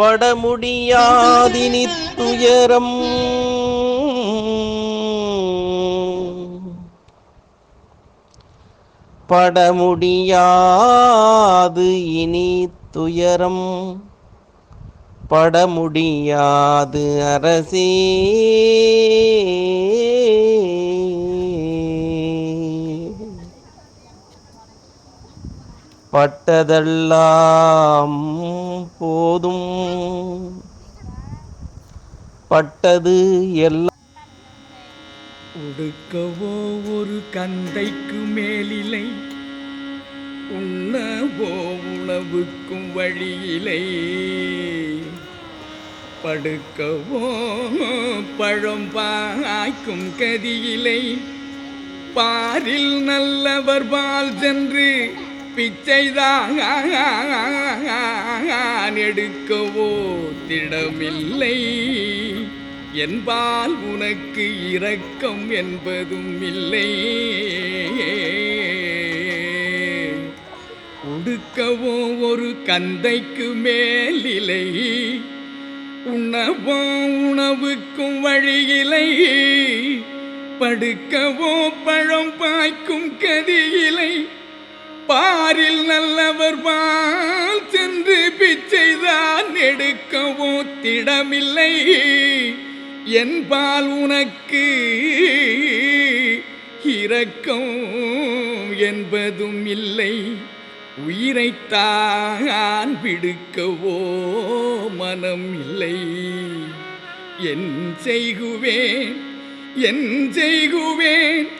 பட முடியாதினி துயரம். பட முடியாது இனி துயரம். பட முடியாது அரசே. பட்டதெல்லாம் போதும். பட்டது எல்லாம் உடுக்கவோ ஒரு கந்தைக்கு மேலிலை உண்ணவோ உணவுக்கும் வழியிலை. படுக்கவோ பழம் பாய்க்கும் கதியிலை பாரில் நல்லவர் பால் சென்று பிச்சைதான் எடுக்கவோ திடமில்லை. என்பால் உனக்கு இரக்கம் என்பதும் இல்லை. உடுக்கவோ ஒரு கந்தைக்கு மேலிலை. உண்ணவோ உணவுக்கும் வழியிலை. படுக்கவோ பழம் பாய்க்கும் கதியிலை. பாரில் நல்லவர் பால் சென்று பிச்சைதான் எடுக்கவோ திடமில்லை. என்பால் உனக்கு இறக்கம் என்பதும் இல்லை. உயிரைத்தான் விடுக்கவோ மனம் இல்லை. என் செய்குவேன் என் செய்குவேன்